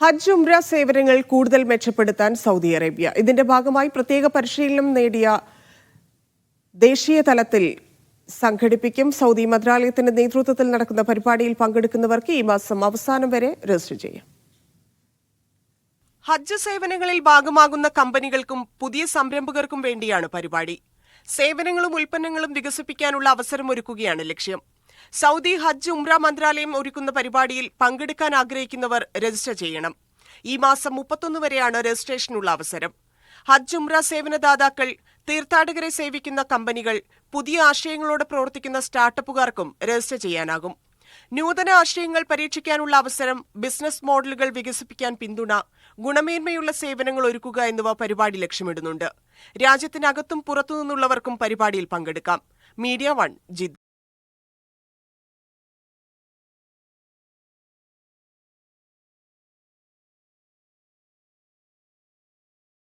ഹജ്ജ് ഉംറ സേവനങ്ങൾ കൂടുതൽ മെച്ചപ്പെടുത്താൻ സൗദി അറേബ്യ. ഇതിന്റെ ഭാഗമായി പ്രത്യേക പരിശീലനം നേടിയ ദേശീയ തലത്തിൽ സംഘടിപ്പിക്കും. സൗദി മന്ത്രാലയത്തിന്റെ നേതൃത്വത്തിൽ നടക്കുന്ന പരിപാടിയിൽ പങ്കെടുക്കുന്നവർക്ക് ഈ മാസം അവസാനം വരെ രജിസ്റ്റർ ചെയ്യാം. ഹജ്ജ് സേവനങ്ങളിൽ ഭാഗമാകുന്ന കമ്പനികൾക്കും പുതിയ സംരംഭകർക്കും വേണ്ടിയാണ് പരിപാടി. സേവനങ്ങളും ഉൽപ്പന്നങ്ങളും വികസിപ്പിക്കാനുള്ള അവസരമൊരുക്കുകയാണ് ലക്ഷ്യം. സൗദി ഹജ്ജ് ഉംറ മന്ത്രാലയം ഒരുക്കുന്ന പരിപാടിയിൽ പങ്കെടുക്കാൻ ആഗ്രഹിക്കുന്നവർ രജിസ്റ്റർ ചെയ്യണം. ഈ മാസം മുപ്പത്തൊന്ന് വരെയാണ് രജിസ്ട്രേഷനുള്ള അവസരം. ഹജ്ജ് ഉംറ സേവനദാതാക്കൾ തീർത്ഥാടകരെ സേവിക്കുന്ന കമ്പനികൾ പുതിയ ആശയങ്ങളോട് പ്രവർത്തിക്കുന്ന സ്റ്റാർട്ടപ്പുകാർക്കും രജിസ്റ്റർ ചെയ്യാനാകും. നൂതന ആശയങ്ങൾ പരീക്ഷിക്കാനുള്ള അവസരം ബിസിനസ് മോഡലുകൾ വികസിപ്പിക്കാൻ പിന്തുണ ഗുണമേന്മയുള്ള സേവനങ്ങൾ ഒരുക്കുക എന്നിവ പരിപാടി ലക്ഷ്യമിടുന്നുണ്ട്. രാജ്യത്തിനകത്തും പുറത്തുനിന്നുള്ളവർക്കും പരിപാടിയിൽ പങ്കെടുക്കാം. Media one Jeddah.